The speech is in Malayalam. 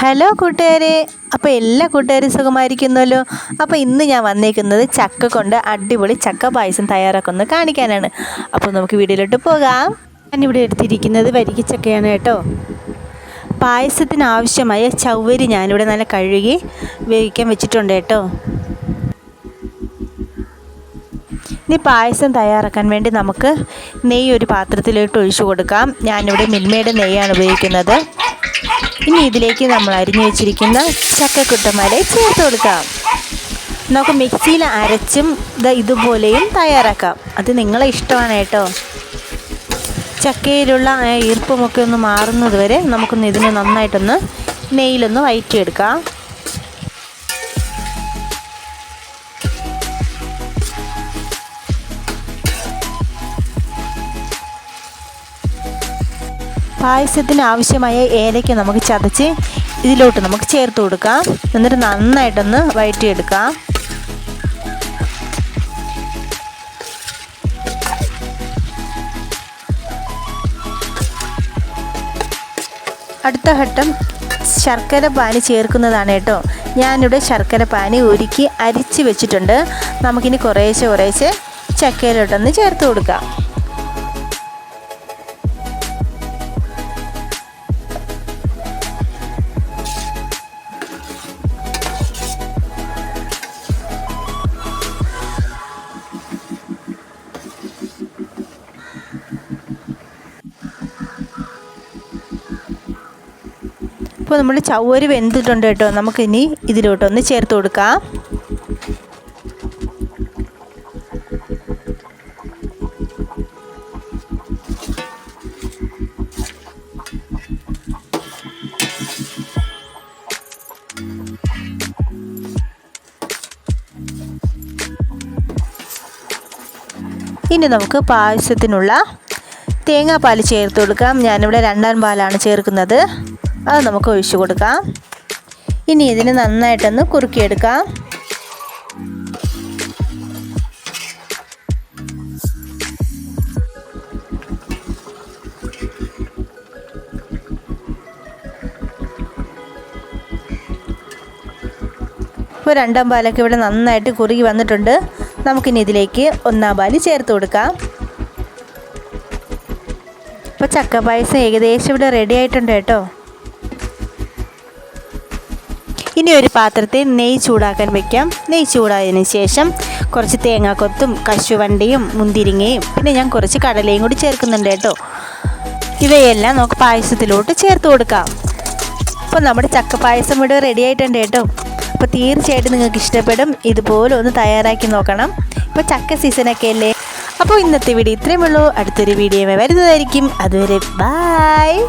ഹലോ കൂട്ടുകാരെ. അപ്പോൾ എല്ലാ കൂട്ടുകാരും സുഖമായിരിക്കുന്നല്ലോ? അപ്പോൾ ഇന്ന് ഞാൻ വന്നേക്കുന്നത് ചക്ക കൊണ്ട് അടിപൊളി ചക്ക പായസം തയ്യാറാക്കുന്നത് കാണിക്കാനാണ്. അപ്പോൾ നമുക്ക് വീഡിയോയിലോട്ട് പോകാം. ഞാനിവിടെ എടുത്തിരിക്കുന്നത് വരിക്കച്ചക്കയാണ് കേട്ടോ. പായസത്തിന് ആവശ്യമായ ചവ്വരി ഞാനിവിടെ നല്ല കഴുകി വേവിക്കാൻ വെച്ചിട്ടുണ്ട് കേട്ടോ. ഇനി പായസം തയ്യാറാക്കാൻ വേണ്ടി നമുക്ക് നെയ്യ് ഒരു പാത്രത്തിലോട്ട് ഒഴിച്ചു കൊടുക്കാം. ഞാനിവിടെ മിൽമയുടെ നെയ്യാണ് ഉപയോഗിക്കുന്നത്. ഇനി ഇതിലേക്ക് നമ്മൾ അരിഞ്ഞു വെച്ചിരിക്കുന്ന ചക്കക്കുട്ടമാരെ ചേർത്ത് കൊടുക്കാം. നമുക്ക് മിക്സിയിൽ അരച്ചും ഇത് ഇതുപോലെയും തയ്യാറാക്കാം. അത് നിങ്ങളെ ഇഷ്ടമാണ് കേട്ടോ. ചക്കയിലുള്ള ഈർപ്പമൊക്കെ ഒന്ന് മാറുന്നത് വരെ നമുക്കൊന്ന് ഇതിനെ നന്നായിട്ടൊന്ന് നെയ്യിലൊന്ന് വയറ്റിയെടുക്കാം. പായസത്തിന് ആവശ്യമായ ഏലയ്ക്ക നമുക്ക് ചതച്ച് ഇതിലോട്ട് നമുക്ക് ചേർത്ത് കൊടുക്കാം. എന്നിട്ട് നന്നായിട്ടൊന്ന് വഴറ്റിയെടുക്കാം. അടുത്ത ഘട്ടം ശർക്കര പാനി ചേർക്കുന്നതാണ് കേട്ടോ. ഞാനിവിടെ ശർക്കര പാനി ഒരുക്കി അരിച്ച് വെച്ചിട്ടുണ്ട്. നമുക്കിനി കുറേശ്ശെ കുറേശ്ശെ ചക്കയിലോട്ടൊന്ന് ചേർത്ത് കൊടുക്കാം. ഇപ്പോൾ നമ്മൾ ചവ്വരി വെന്തിട്ടുണ്ട് കേട്ടോ. നമുക്കിനി ഇതിലോട്ടൊന്ന് ചേർത്ത് കൊടുക്കാം. ഇനി നമുക്ക് പായസത്തിനുള്ള തേങ്ങാപ്പാൽ ചേർത്ത് കൊടുക്കാം. ഞാനിവിടെ രണ്ടാം പാലാണ് ചേർക്കുന്നത്. അത് നമുക്ക് ഒഴിച്ചു കൊടുക്കാം. ഇനി ഇതിന് നന്നായിട്ടൊന്ന് കുറുക്കിയെടുക്കാം. ഇപ്പോൾ രണ്ടാം പാലൊക്കെ ഇവിടെ നന്നായിട്ട് കുറുകി വന്നിട്ടുണ്ട്. നമുക്കിനി ഇതിലേക്ക് ഒന്നാം പാൽ ചേർത്ത് കൊടുക്കാം. ഇപ്പോൾ ചക്ക പായസം ഏകദേശം ഇവിടെ റെഡി ആയിട്ടുണ്ട് കേട്ടോ. ഇനി ഒരു പാത്രത്തിൽ നെയ്യ് ചൂടാക്കാൻ വെക്കാം. നെയ്യ് ചൂടായതിന് ശേഷം കുറച്ച് തേങ്ങാക്കൊത്തും കശുവണ്ടിയും മുന്തിരിങ്ങയും പിന്നെ ഞാൻ കുറച്ച് കടലയും കൂടി ചേർക്കുന്നുണ്ട് കേട്ടോ. ഇവയെല്ലാം നമുക്ക് പായസത്തിലോട്ട് ചേർത്ത് കൊടുക്കാം. അപ്പോൾ നമ്മുടെ ചക്ക പായസം ഇവിടെ റെഡി ആയിട്ടുണ്ട് കേട്ടോ. അപ്പോൾ തീർച്ചയായിട്ടും നിങ്ങൾക്ക് ഇഷ്ടപ്പെടും. ഇതുപോലെ ഒന്ന് തയ്യാറാക്കി നോക്കണം. ഇപ്പോൾ ചക്ക സീസണൊക്കെ അല്ലേ? അപ്പോൾ ഇന്നത്തെ വീഡിയോ ഇത്രയും ഉള്ളൂ. അടുത്തൊരു വീഡിയോ വരുന്നതായിരിക്കും. അതുവരെ ബായ്